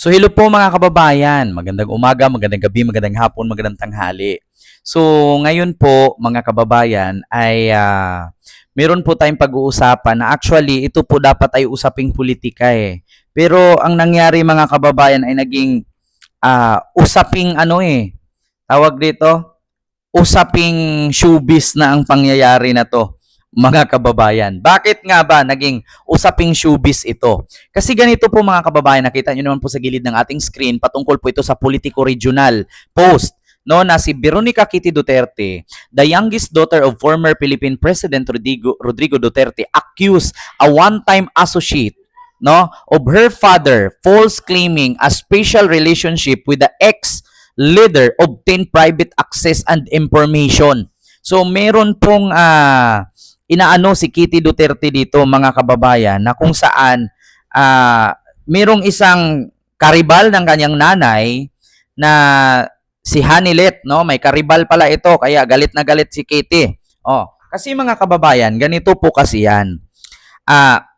So hello po mga kababayan, magandang umaga, magandang gabi, magandang hapon, magandang tanghali. So ngayon po mga kababayan ay ah, meron po tayong pag-uusapan na actually ito po dapat ay usaping politika eh. Pero ang nangyari mga kababayan ay naging ah, usaping ano eh, tawag dito, usaping showbiz na ang pangyayari na to mga kababayan. Bakit nga ba naging usaping showbiz ito? Kasi ganito po mga kababayan, nakita nyo naman po sa gilid ng ating screen, patungkol po ito sa politiko regional post no na si Veronica Kitty Duterte, the youngest daughter of former Philippine President Rodrigo, Rodrigo Duterte, accused a one-time associate no of her father false claiming a special relationship with the ex leader obtained private access and information. So meron pong ah, inaano si Kitty Duterte dito mga kababayan na kung saan ah, merong isang karibal ng kanyang nanay na si Hanilet, no? May karibal pala ito kaya galit na galit si Kitty. Oh, kasi mga kababayan, ganito po kasi yan. Ah,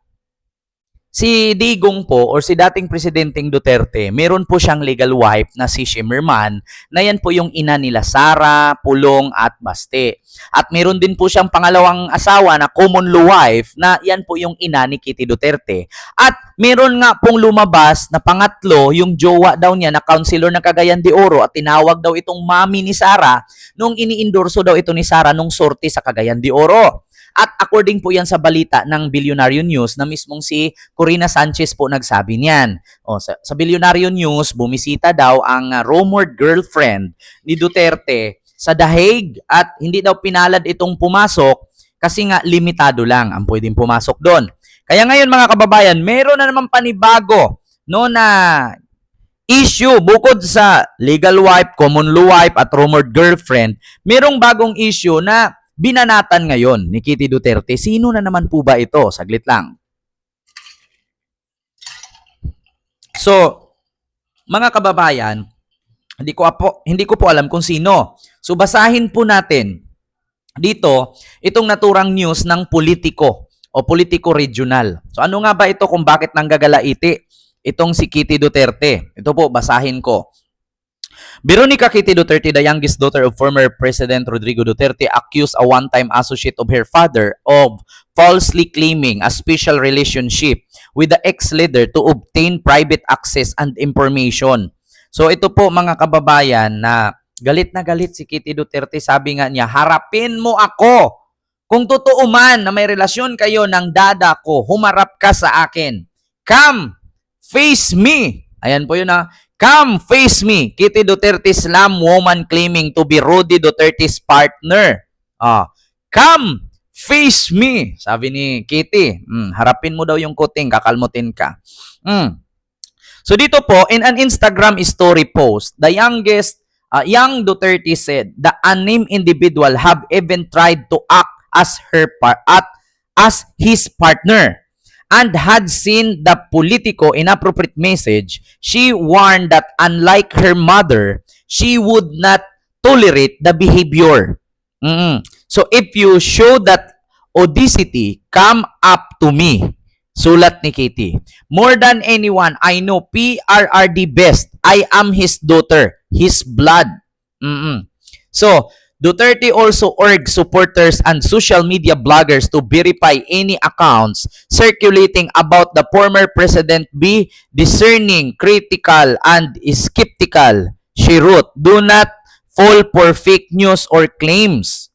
si Digong po or si dating presidenteng Duterte, meron po siyang legal wife na si Shimmerman na yan po yung ina nila Sara, Pulong at Baste. At meron din po siyang pangalawang asawa na common law wife na yan po yung ina ni Kitty Duterte. At meron nga pong lumabas na pangatlo, yung jowa daw niya na counselor ng Cagayan de Oro at tinawag daw itong mami ni Sara nung ini-endorso daw ito ni Sara nung sorte sa Cagayan de Oro. At according po yan sa balita ng Billionaire News na mismong si Corina Sanchez po nagsabi niyan. O, sa, sa Billionaire News, bumisita daw ang uh, rumored girlfriend ni Duterte sa Dahig at hindi daw pinalad itong pumasok kasi nga limitado lang ang pwedeng pumasok doon. Kaya ngayon mga kababayan, meron na naman panibago no na issue bukod sa legal wife, common law wife at rumored girlfriend, merong bagong issue na binanatan ngayon ni Kitty Duterte. Sino na naman po ba ito? Saglit lang. So, mga kababayan, hindi ko po hindi ko po alam kung sino. So basahin po natin dito itong naturang news ng politiko o politiko regional. So ano nga ba ito kung bakit nanggagalaiti itong si Kitty Duterte? Ito po basahin ko. Veronica Kitty Duterte, the youngest daughter of former President Rodrigo Duterte, accused a one-time associate of her father of falsely claiming a special relationship with the ex-leader to obtain private access and information. So ito po mga kababayan na galit na galit si Kitty Duterte, sabi nga niya, harapin mo ako. Kung totoo man na may relasyon kayo ng dada ko, humarap ka sa akin. Come, face me. Ayan po yun na. Come, face me. Kitty Duterte slam woman claiming to be Rudy Duterte's partner. Ah, come, face me. Sabi ni Kitty, mm, harapin mo daw yung kuting, kakalmutin ka. Mm. So dito po, in an Instagram story post, the youngest, uh, young Duterte said, the unnamed individual have even tried to act as her par- at as his partner and had seen the Politico inappropriate message, she warned that unlike her mother, she would not tolerate the behavior. Mm. So if you show that audacity, come up to me. Sulat ni Katie. More than anyone, I know PRRD best. I am his daughter, his blood. Mm-mm. So, Duterte also urged supporters and social media bloggers to verify any accounts circulating about the former president be discerning, critical, and skeptical. She wrote, Do not fall for fake news or claims.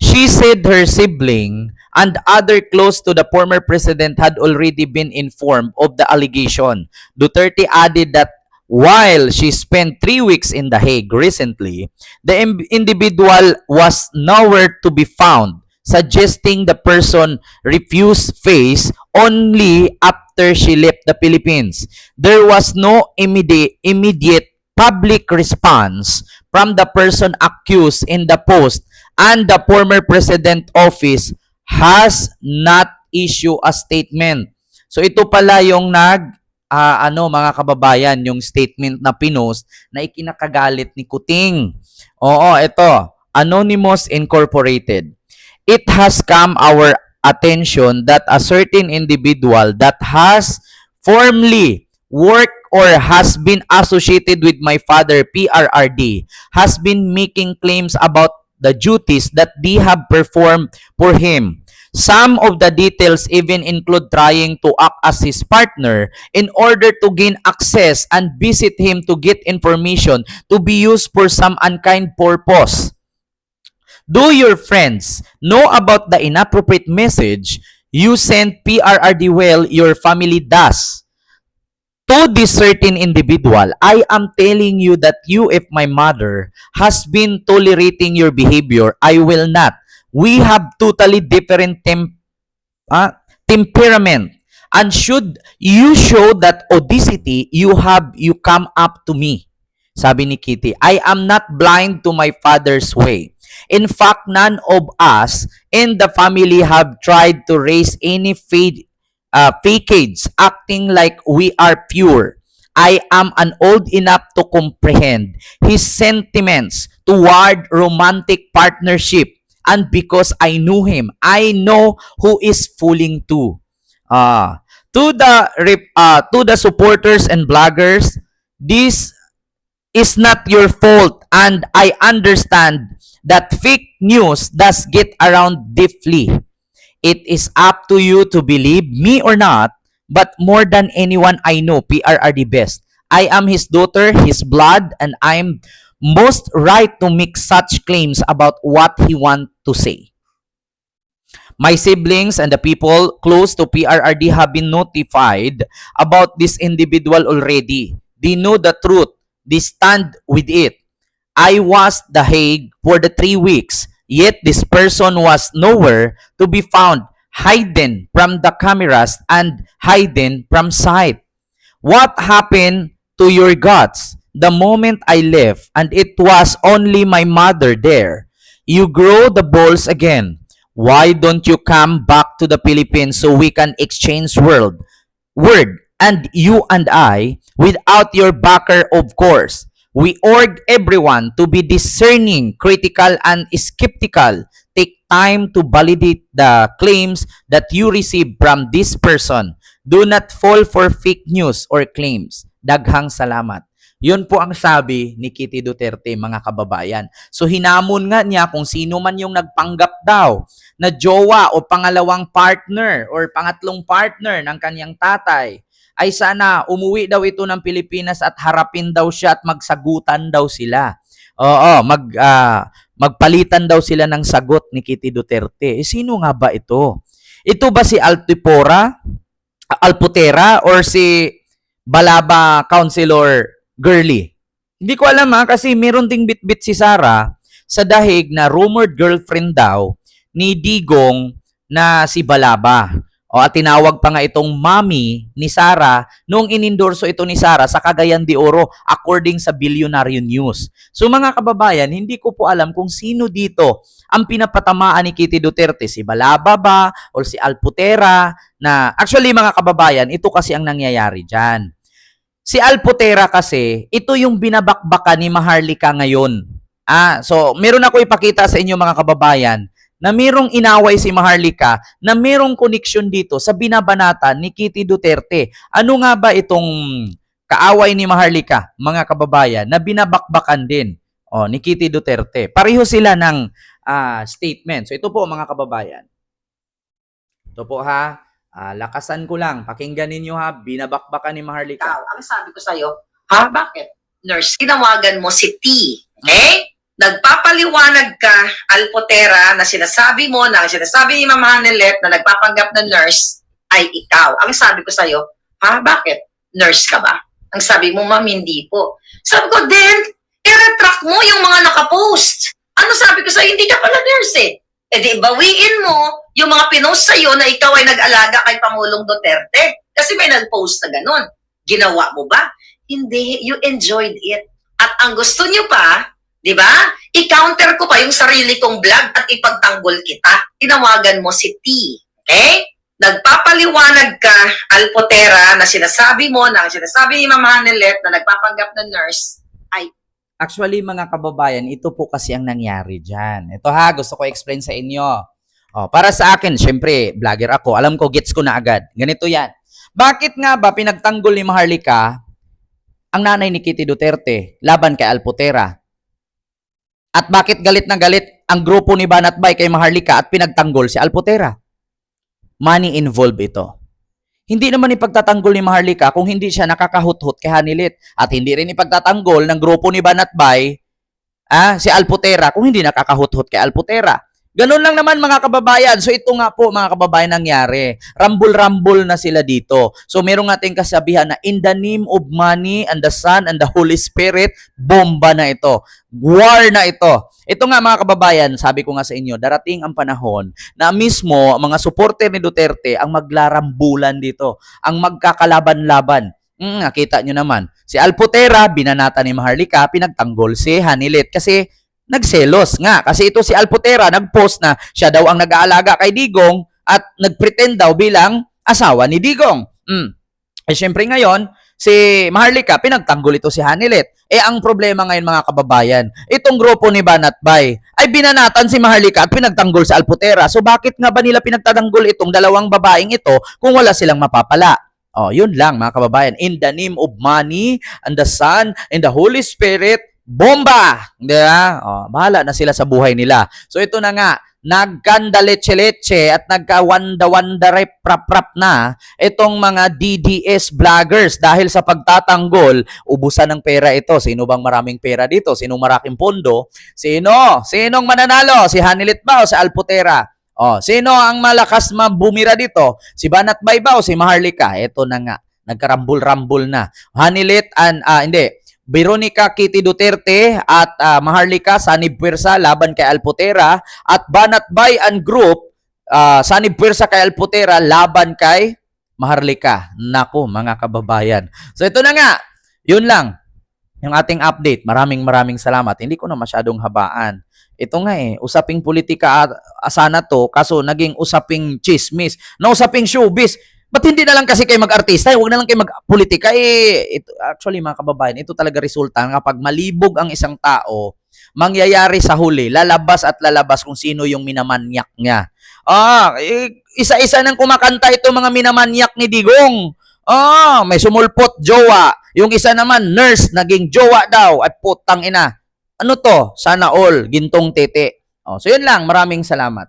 She said her sibling and other close to the former president had already been informed of the allegation. Duterte added that while she spent three weeks in The Hague recently, the individual was nowhere to be found, suggesting the person refused face only after she left the Philippines. There was no immediate, immediate public response from the person accused in the post and the former president office has not issued a statement. So ito pala yung nag ah, ano mga kababayan, yung statement na pinost na ikinakagalit ni Kuting. Oo, ito, Anonymous Incorporated. It has come our attention that a certain individual that has formally worked or has been associated with my father, PRRD, has been making claims about the duties that they have performed for him. Some of the details even include trying to act as his partner in order to gain access and visit him to get information to be used for some unkind purpose. Do your friends know about the inappropriate message you sent PRRD well your family does? To this certain individual, I am telling you that you, if my mother has been tolerating your behavior, I will not. We have totally different tem- ah, temperament. And should you show that audacity, you have you come up to me. Sabi ni Kitty, I am not blind to my father's way. In fact, none of us in the family have tried to raise any faith, uh, facades acting like we are pure. I am an old enough to comprehend his sentiments toward romantic partnership. And because I knew him, I know who is fooling too. Ah, to the uh, to the supporters and bloggers, this is not your fault and I understand that fake news does get around deeply. It is up to you to believe me or not, but more than anyone I know, PR are the best. I am his daughter, his blood, and I'm most right to make such claims about what he want to say. My siblings and the people close to PRRD have been notified about this individual already. They know the truth. They stand with it. I was the Hague for the three weeks, yet this person was nowhere to be found, hidden from the cameras and hidden from sight. What happened to your guts the moment I left and it was only my mother there? You grow the balls again. Why don't you come back to the Philippines so we can exchange world word and you and I without your backer of course. We urge everyone to be discerning, critical, and skeptical. Take time to validate the claims that you receive from this person. Do not fall for fake news or claims. Daghang salamat. Yun po ang sabi ni Kitty Duterte, mga kababayan. So hinamon nga niya kung sino man yung nagpanggap daw na jowa o pangalawang partner or pangatlong partner ng kanyang tatay ay sana umuwi daw ito ng Pilipinas at harapin daw siya at magsagutan daw sila. Oo, mag ah, magpalitan daw sila ng sagot ni Kitty Duterte. Eh, sino nga ba ito? Ito ba si Altipora, Alputera or si Balaba Councilor Girly? Hindi ko alam ha, kasi meron ding bitbit si Sara sa dahig na rumored girlfriend daw ni Digong na si Balaba. O at tinawag pa nga itong mommy ni Sara nung inendorso ito ni Sara sa Cagayan de Oro according sa Billionaire News. So mga kababayan, hindi ko po alam kung sino dito ang pinapatamaan ni Kitty Duterte, si Balaba ba o si Alputera na actually mga kababayan, ito kasi ang nangyayari diyan. Si Alputera kasi, ito yung binabakbaka ni Maharlika ngayon. Ah, so meron ako ipakita sa inyo mga kababayan na merong inaway si Maharlika na merong koneksyon dito sa binabanata ni Kitty Duterte. Ano nga ba itong kaaway ni Maharlika, mga kababayan, na binabakbakan din oh, ni Kitty Duterte? Pareho sila ng ah, statement. So ito po mga kababayan. Ito po ha. Ah, lakasan ko lang. Pakinggan ninyo ha. Binabakbakan ni Maharlika. ikaw, ang sabi ko sa'yo, ha, bakit? Nurse, tinawagan mo si T. Okay? Nagpapaliwanag ka, Alpotera, na sinasabi mo, na sinasabi ni Mama Hanelet na nagpapanggap na nurse ay ikaw. Ang sabi ko sa'yo, ha, bakit? Nurse ka ba? Ang sabi mo, ma'am, hindi po. Sabi ko, then, i-retract mo yung mga nakapost. Ano sabi ko sa'yo, hindi ka pala nurse eh. E di, bawiin mo yung mga pinost sa'yo na ikaw ay nag-alaga kay Pangulong Duterte. Kasi may nag-post na ganun. Ginawa mo ba? Hindi, you enjoyed it. At ang gusto nyo pa, di ba? I-counter ko pa yung sarili kong vlog at ipagtanggol kita. Tinawagan mo si T. Okay? Nagpapaliwanag ka, Alpotera, na sinasabi mo, na sinasabi ni Mama Hanelet na nagpapanggap na nurse, Actually, mga kababayan, ito po kasi ang nangyari dyan. Ito ha, gusto ko explain sa inyo. Oh, para sa akin, syempre, vlogger ako. Alam ko, gets ko na agad. Ganito yan. Bakit nga ba pinagtanggol ni Maharlika ang nanay ni Kitty Duterte laban kay Alpotera? At bakit galit na galit ang grupo ni Banat Bay kay Maharlika at pinagtanggol si Alpotera? Money involved ito. Hindi naman ipagtatanggol ni Maharlika kung hindi siya nakakahuthot kay Hanilit. At hindi rin ipagtatanggol ng grupo ni Banat Bay ah, si Alpotera kung hindi nakakahuthot kay Alpotera. Ganun lang naman mga kababayan. So ito nga po mga kababayan nangyari. Rambul-rambul na sila dito. So meron ating kasabihan na in the name of money and the Son and the Holy Spirit, bomba na ito. War na ito. Ito nga mga kababayan, sabi ko nga sa inyo, darating ang panahon na mismo mga supporter ni Duterte ang maglarambulan dito, ang magkakalaban-laban. Mm, nakita nyo naman. Si Alpotera, binanata ni Maharlika, pinagtanggol si Hanilit kasi nagselos nga. Kasi ito si Alpotera, nagpost na siya daw ang nag-aalaga kay Digong at nagpretend daw bilang asawa ni Digong. Mm. Eh syempre ngayon, si Maharlika, pinagtanggol ito si Hanilit. Eh ang problema ngayon mga kababayan, itong grupo ni Banat Bay ay binanatan si Maharlika at pinagtanggol sa Alpotera. So bakit nga ba nila pinagtatanggol itong dalawang babaeng ito kung wala silang mapapala? Oh, yun lang mga kababayan. In the name of money and the Son and the Holy Spirit, bomba! Di ba? Oh, bahala na sila sa buhay nila. So ito na nga, nagkanda leche-leche at nagka-wanda-wanda rap-rap na itong mga DDS vloggers dahil sa pagtatanggol, ubusan ng pera ito. Sino bang maraming pera dito? Sino maraking pondo? Sino? Sinong mananalo? Si Hanilit ba o si Alputera? Oh, sino ang malakas mabumira dito? Si Banat Bay ba o si Maharlika? Ito na nga, nagkarambul-rambul na. Hanilit and ah, hindi, Veronica Kitty Duterte at ah, Maharlika Sanib laban kay Alputera at Banat Bay and Group ah, Sanib kay Alputera laban kay Maharlika. Nako, mga kababayan. So ito na nga, yun lang yung ating update. Maraming maraming salamat. Hindi ko na masyadong habaan. Ito nga eh, usaping politika asana to, kaso naging usaping chismis, na usaping showbiz. Ba't hindi na lang kasi kayo mag-artista? Huwag na lang kayo mag-politika. Eh, ito, actually mga kababayan, ito talaga resulta kapag malibog ang isang tao, mangyayari sa huli, lalabas at lalabas kung sino yung minamanyak niya. Ah, eh, isa-isa nang kumakanta ito mga minamanyak ni Digong. Ah, may sumulpot jowa. Yung isa naman, nurse, naging jowa daw. At putang ina. Ano to? Sana all, gintong tete. Oh, so yun lang, maraming salamat.